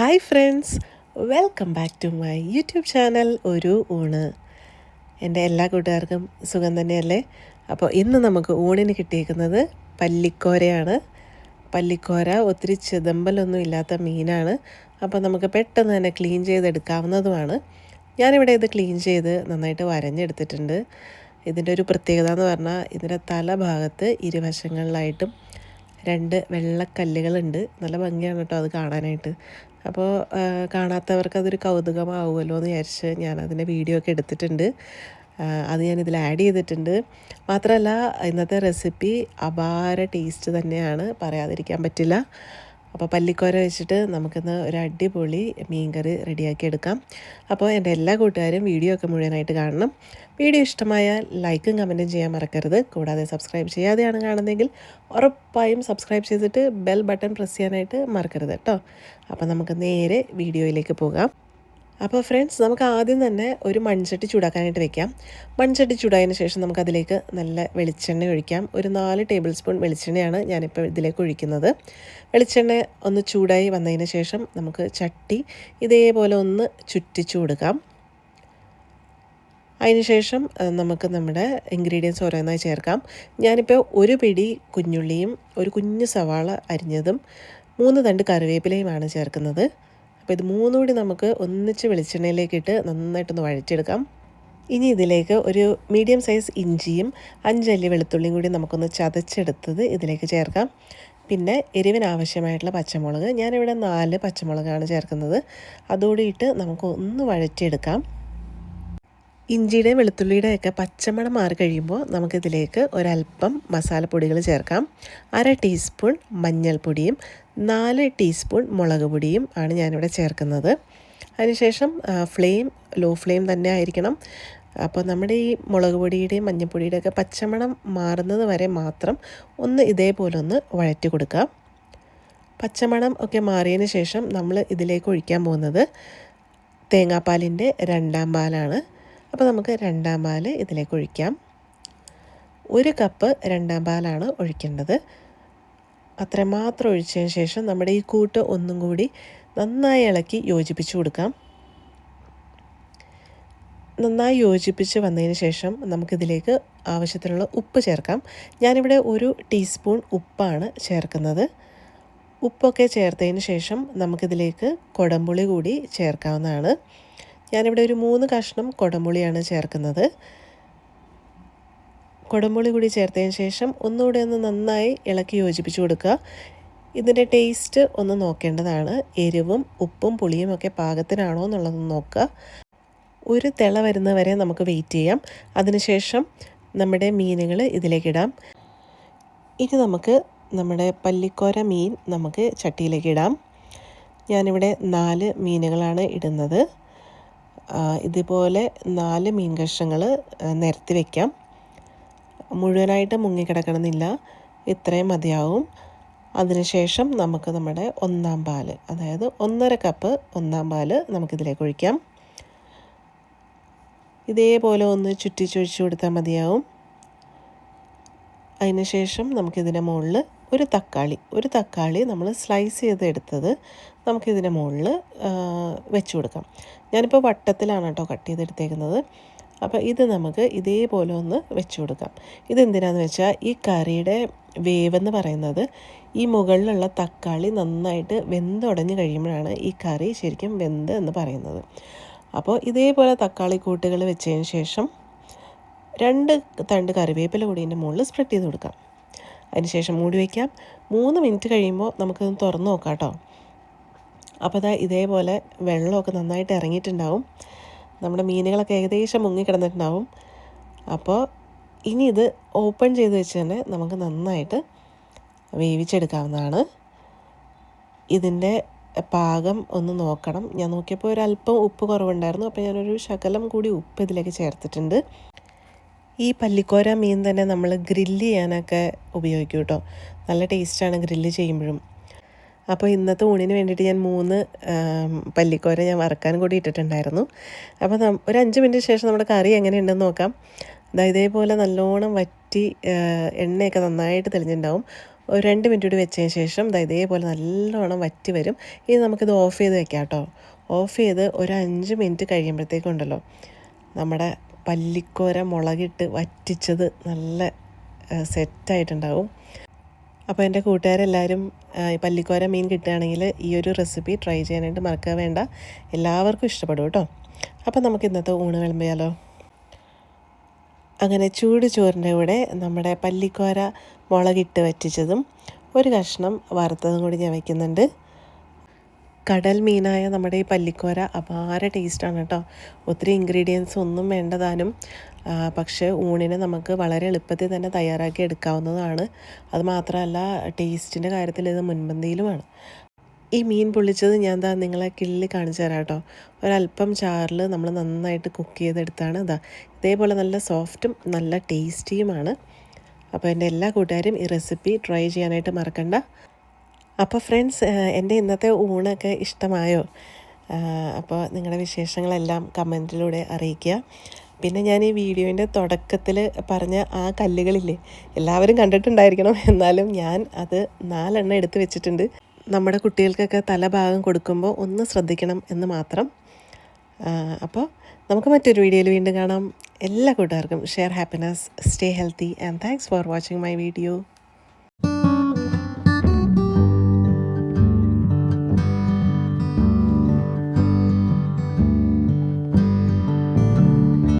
Hi friends welcome back to my YouTube channel ഒരു ഊണ് എന്റെ എല്ലാ കൂട്ടുകാർക്കും സുഖം തന്നെയല്ലേ? അപ്പോൾ ഇന്ന് നമുക്ക് ഊണിന് കിട്ടിയിരിക്കുന്നത് പല്ലിക്കോരയാണ്. പല്ലിക്കോര ഒത്തിരി ചിതമ്പലൊന്നും ഇല്ലാത്ത മീനാണ്. അപ്പോൾ നമുക്ക് പെട്ടെന്ന് തന്നെ ക്ലീൻ ചെയ്തെടുക്കാവുന്നതുമാണ്. ഞാനിവിടെ ഇത് ക്ലീൻ ചെയ്ത് നന്നായിട്ട് വരഞ്ഞെടുത്തിട്ടുണ്ട്. ഇതിന്റെ ഒരു പ്രത്യേകത എന്ന് പറഞ്ഞാൽ ഇതിന്റെ തലഭാഗത്ത് ഇരുവശങ്ങളിലായിട്ടും രണ്ട് വെള്ളക്കല്ലുകളുണ്ട്. നല്ല ഭംഗിയാണ് കേട്ടോ അത് കാണാനായിട്ട്. അപ്പോൾ കാണാത്തവർക്ക് അതൊരു കൗതുകമാവുമല്ലോ എന്ന് വിചാരിച്ച് ഞാൻ അതിന്റെ വീഡിയോ ഒക്കെ എടുത്തിട്ടുണ്ട്. അത് ഞാൻ ഇതിൽ ആഡ് ചെയ്തിട്ടുണ്ട്. മാത്രമല്ല ഇന്നത്തെ റെസിപ്പി അപാര ടേസ്റ്റ് തന്നെയാണ്. പറയാതിരിക്കാൻ പറ്റില്ല. അപ്പോൾ പല്ലിക്കോര വെച്ചിട്ട് നമുക്കിന്ന് ഒരു അടിപൊളി മീൻകറി റെഡിയാക്കി എടുക്കാം. അപ്പോൾ എന്റെ എല്ലാ കൂട്ടുകാരും വീഡിയോ ഒക്കെ മുഴുവനായിട്ട് കാണണം. വീഡിയോ ഇഷ്ടമായാൽ ലൈക്കും കമന്റും ചെയ്യാൻ മറക്കരുത്. കൂടാതെ സബ്സ്ക്രൈബ് ചെയ്യാതെയാണ് കാണുന്നതെങ്കിൽ ഉറപ്പായും സബ്സ്ക്രൈബ് ചെയ്തിട്ട് ബെൽ ബട്ടൺ പ്രസ് ചെയ്യാനായിട്ട് മറക്കരുത് കേട്ടോ. അപ്പോൾ നമുക്ക് നേരെ വീഡിയോയിലേക്ക് പോകാം. അപ്പോൾ ഫ്രണ്ട്സ് നമുക്ക് ആദ്യം തന്നെ ഒരു മൺചട്ടി ചൂടാക്കാനായിട്ട് വെക്കാം. മൺചട്ടി ചൂടായതിന് ശേഷം നമുക്കതിലേക്ക് നല്ല വെളിച്ചെണ്ണ ഒഴിക്കാം. ഒരു നാല് ടേബിൾ സ്പൂൺ വെളിച്ചെണ്ണയാണ് ഞാനിപ്പോൾ ഇതിലേക്ക് ഒഴിക്കുന്നത്. വെളിച്ചെണ്ണ ഒന്ന് ചൂടായി വന്നതിന് ശേഷം നമുക്ക് ചട്ടി ഇതേപോലെ ഒന്ന് ചുറ്റിച്ചു കൊടുക്കാം അതിനുശേഷം ശേഷം നമുക്ക് നമ്മുടെ ഇൻഗ്രീഡിയൻസ് ഓരോന്നായി ചേർക്കാം. ഞാനിപ്പോൾ ഒരു പിടി കുഞ്ഞുള്ളിയും ഒരു കുഞ്ഞു സവാള അരിഞ്ഞതും മൂന്ന് തണ്ട് കറിവേപ്പിലയുമാണ് ചേർക്കുന്നത്. അപ്പോൾ ഇത് മൂന്നും കൂടി നമുക്ക് ഒന്നിച്ച് വെളിച്ചെണ്ണയിലേക്കിട്ട് നന്നായിട്ടൊന്ന് വഴറ്റിയെടുക്കാം. ഇനി ഇതിലേക്ക് ഒരു മീഡിയം സൈസ് ഇഞ്ചിയും അഞ്ചല്ലി വെളുത്തുള്ളിയും കൂടി നമുക്കൊന്ന് ചതച്ചെടുത്തത് ഇതിലേക്ക് ചേർക്കാം. പിന്നെ എരിവിന് ആവശ്യമായിട്ടുള്ള പച്ചമുളക്. ഞാനിവിടെ നാല് പച്ചമുളകാണ് ചേർക്കുന്നത്. അതുകൂടി ഇട്ട് നമുക്ക് ഒന്ന് വഴറ്റിയെടുക്കാം. ഇഞ്ചിയുടെയും വെളുത്തുള്ളിയുടെ ഒക്കെ പച്ചമണം മാറി കഴിയുമ്പോൾ നമുക്കിതിലേക്ക് ഒരല്പം മസാലപ്പൊടികൾ ചേർക്കാം. അര ടീസ്പൂൺ മഞ്ഞൾപ്പൊടിയും നാല് ടീസ്പൂൺ മുളക് പൊടിയും ആണ് ഞാനിവിടെ ചേർക്കുന്നത്. അതിനുശേഷം ഫ്ലെയിം ലോ ഫ്ലെയിം തന്നെ ആയിരിക്കണം. അപ്പോൾ നമ്മുടെ ഈ മുളക് പൊടിയുടെയും മഞ്ഞൾപ്പൊടിയുടെയും ഒക്കെ പച്ചമണം മാറുന്നത് വരെ മാത്രം ഒന്ന് ഇതേപോലെ ഒന്ന് വഴറ്റി കൊടുക്കാം. പച്ചമണം ഒക്കെ മാറിയതിന് ശേഷം നമ്മൾ ഇതിലേക്ക് ഒഴിക്കാൻ പോകുന്നത് തേങ്ങാപ്പാലിന്റെ രണ്ടാം പാലാണ്. അപ്പോൾ നമുക്ക് രണ്ടാം പാൽ ഇതിലേക്ക് ഒഴിക്കാം. ഒരു കപ്പ് രണ്ടാം പാലാണ് ഒഴിക്കേണ്ടത്. അത്രമാത്രം ഒഴിച്ചതിന് ശേഷം നമ്മുടെ ഈ കൂട്ട് ഒന്നും കൂടി നന്നായി ഇളക്കി യോജിപ്പിച്ചു കൊടുക്കാം. നന്നായി യോജിപ്പിച്ച് വന്നതിന് ശേഷം നമുക്കിതിലേക്ക് ആവശ്യത്തിനുള്ള ഉപ്പ് ചേർക്കാം. ഞാനിവിടെ ഒരു ടീസ്പൂൺ ഉപ്പാണ് ചേർക്കുന്നത്. ഉപ്പൊക്കെ ചേർത്തതിന് ശേഷം നമുക്കിതിലേക്ക് കൊടമ്പുളി കൂടി ചേർക്കാവുന്നതാണ്. ഞാനിവിടെ ഒരു മൂന്ന് കഷ്ണം കുടമുളിയാണ് ചേർക്കുന്നത്. കുടമുളി കൂടി ചേർത്തതിന് ശേഷം ഒന്നുകൂടി ഒന്ന് നന്നായി ഇളക്കി യോജിപ്പിച്ച് കൊടുക്കുക. ഇതിന്റെ ടേസ്റ്റ് ഒന്ന് നോക്കേണ്ടതാണ്. എരിവും ഉപ്പും പുളിയും ഒക്കെ പാകത്തിനാണോ എന്നുള്ളത് നോക്കുക. ഒരു തിള വരുന്നവരെ നമുക്ക് വെയിറ്റ് ചെയ്യാം. അതിനുശേഷം നമ്മുടെ മീനുകൾ ഇതിലേക്കിടാം. ഇനി നമുക്ക് നമ്മുടെ പല്ലിക്കോര മീൻ നമുക്ക് ചട്ടിയിലേക്ക് ഇടാം. ഞാനിവിടെ നാല് മീനുകളാണ് ഇടുന്നത്. ഇതുപോലെ നാല് മീൻ കഷ്ണങ്ങൾ നിരത്തി വയ്ക്കാം മുഴുവനായിട്ട് മുങ്ങിക്കിടക്കണമെന്നില്ല. ഇത്രയും മതിയാവും. അതിനുശേഷം നമുക്ക് നമ്മുടെ ഒന്നാം പാൽ അതായത് ഒന്നര കപ്പ് ഒന്നാം പാൽ നമുക്കിതിലേക്ക് ഒഴിക്കാം. ഇതേപോലെ ഒന്ന് ചുറ്റിച്ചൊഴിച്ച് കൊടുത്താൽ മതിയാവും. അതിനുശേഷം നമുക്കിതിന്റെ മുകളിൽ ഒരു തക്കാളി ഒരു തക്കാളി നമ്മൾ സ്ലൈസ് ചെയ്ത് എടുത്തത് നമുക്കിതിന്റെ മുകളിൽ വെച്ച് കൊടുക്കാം. ഞാനിപ്പോൾ വട്ടത്തിലാണ് കേട്ടോ കട്ട് ചെയ്തെടുത്തേക്കുന്നത്. അപ്പോൾ ഇത് നമുക്ക് ഇതേപോലെ ഒന്ന് വെച്ച് കൊടുക്കാം. ഇതെന്തിനാന്ന് വെച്ചാൽ ഈ കറിയുടെ വേവെന്ന് പറയുന്നത് ഈ മുകളിലുള്ള തക്കാളി നന്നായിട്ട് വെന്തുടഞ്ഞ് കഴിയുമ്പോഴാണ് ഈ കറി ശരിക്കും വെന്ത് എന്ന് പറയുന്നത്. അപ്പോൾ ഇതേപോലെ തക്കാളി കൂട്ടുകൾ വെച്ചതിന് ശേഷം രണ്ട് തണ്ട് കറിവേപ്പില കൂടി ഇതിന്റെ മുകളിൽ സ്പ്രെഡ് ചെയ്ത് കൊടുക്കാം. അതിനുശേഷം മൂടി വയ്ക്കാം. മൂന്ന് മിനിറ്റ് കഴിയുമ്പോൾ നമുക്കൊന്ന് തുറന്ന് നോക്കാം കേട്ടോ. അപ്പോൾ അതാ ഇതേപോലെ വെള്ളമൊക്കെ നന്നായിട്ട് ഇറങ്ങിയിട്ടുണ്ടാവും. നമ്മുടെ മീനുകളൊക്കെ ഏകദേശം മുങ്ങിക്കിടന്നിട്ടുണ്ടാവും. അപ്പോൾ ഇനി ഇത് ഓപ്പൺ ചെയ്ത് വെച്ച് തന്നെ നമുക്ക് നന്നായിട്ട് വേവിച്ചെടുക്കാവുന്നതാണ്. ഇതിന്റെ പാകം ഒന്ന് നോക്കണം. ഞാൻ നോക്കിയപ്പോൾ ഒരല്പം ഉപ്പ് കുറവുണ്ടായിരുന്നു. അപ്പോൾ ഞാനൊരു ശകലം കൂടി ഉപ്പ് ഇതിലേക്ക് ചേർത്തിട്ടുണ്ട്. ഈ പല്ലിക്കോര മീൻ തന്നെ നമ്മൾ ഗ്രില്ല് ചെയ്യാനൊക്കെ ഉപയോഗിക്കും കേട്ടോ നല്ല ടേസ്റ്റാണ് ഗ്രില്ല് ചെയ്യുമ്പോഴും. അപ്പോൾ ഇന്നത്തെ ഊണിന് വേണ്ടിയിട്ട് ഞാൻ മൂന്ന് പല്ലിക്കോര ഞാൻ വറക്കാൻ കൂടി ഇട്ടിട്ടുണ്ടായിരുന്നു. അപ്പോൾ ഒരു അഞ്ച് മിനിറ്റ് ശേഷം നമ്മുടെ കറി എങ്ങനെയുണ്ടെന്ന് നോക്കാം. ഇതേപോലെ നല്ലോണം വറ്റി എണ്ണയൊക്കെ നന്നായിട്ട് തെളിഞ്ഞിട്ടുണ്ടാവും ഒരു രണ്ട് മിനിറ്റ് കൂടി വെച്ചതിന് ശേഷം ഇതേപോലെ നല്ലോണം വറ്റി വരും. ഇനി നമുക്കിത് ഓഫ് ചെയ്ത് വെക്കാം കേട്ടോ ഓഫ് ചെയ്ത് ഒരു അഞ്ച് മിനിറ്റ് കഴിയുമ്പോഴത്തേക്കുണ്ടല്ലോ നമ്മുടെ പല്ലിക്കോര മുളകിട്ട് വറ്റിച്ചത് നല്ല സെറ്റായിട്ടുണ്ടാവും. അപ്പോൾ എന്റെ കൂട്ടുകാരെല്ലാവരും പല്ലിക്കോര മീൻ കിട്ടുകയാണെങ്കിൽ ഈ ഒരു റെസിപ്പി ട്രൈ ചെയ്യാനായിട്ട് മറക്കുക വേണ്ട. എല്ലാവർക്കും ഇഷ്ടപ്പെടും കേട്ടോ. അപ്പോൾ നമുക്ക് ഇന്നത്തെ ഊണ് വിളമ്പിയാലോ. അങ്ങനെ ചൂട് ചോറിന്റെ കൂടെ നമ്മുടെ പല്ലിക്കോര മുളകിട്ട് വറ്റിച്ചതും ഒരു കഷ്ണം വറുത്തതും കൂടി ഞാൻ വയ്ക്കുന്നുണ്ട്. കടൽ മീനായ നമ്മുടെ ഈ പല്ലിക്കോര അപാര ടേസ്റ്റാണ് കേട്ടോ. ഒത്തിരി ഇൻഗ്രീഡിയൻസ് ഒന്നും വേണ്ടതാനും പക്ഷേ ഊണിനെ നമുക്ക് വളരെ എളുപ്പത്തിൽ തന്നെ തയ്യാറാക്കി എടുക്കാവുന്നതാണ്. അത് മാത്രമല്ല ടേസ്റ്റിന്റെ കാര്യത്തിൽ ഇത് മുൻപന്തിയിലുമാണ്. ഈ മീൻ പൊള്ളിച്ചത് ഞാൻ എന്താ നിങ്ങളെ കിള്ളി കാണിച്ചു തരാം കേട്ടോ. ഒരല്പം ചാറിൽ നമ്മൾ നന്നായിട്ട് കുക്ക് ചെയ്തെടുത്താണ് ഇതാ. ഇതേപോലെ നല്ല സോഫ്റ്റും നല്ല ടേസ്റ്റിയുമാണ് അപ്പോൾ എന്റെ എല്ലാ കൂട്ടുകാരും ഈ റെസിപ്പി ട്രൈ ചെയ്യാനായിട്ട് മറക്കണ്ട. അപ്പോൾ ഫ്രണ്ട്സ് എന്റെ ഇന്നത്തെ ഊണൊക്കെ ഇഷ്ടമായോ? അപ്പോൾ നിങ്ങളുടെ വിശേഷങ്ങളെല്ലാം കമന്റിലൂടെ അറിയിക്കുക. പിന്നെ ഞാൻ ഈ വീഡിയോന്റെ തുടക്കത്തിൽ പറഞ്ഞ ആ കല്ലുകളില്ലേ എല്ലാവരും കണ്ടിട്ടുണ്ടായിരിക്കണം. എന്നാലും ഞാൻ അത് നാലെണ്ണം എടുത്തു വെച്ചിട്ടുണ്ട്. നമ്മുടെ കുട്ടികൾക്കൊക്കെ തലഭാഗം കൊടുക്കുമ്പോൾ ഒന്ന് ശ്രദ്ധിക്കണം എന്ന് മാത്രം. അപ്പോൾ നമുക്ക് മറ്റൊരു വീഡിയോയിൽ വീണ്ടും കാണാം. എല്ലാ കൂട്ടുകാർക്കും share happiness stay healthy and thanks for watching my video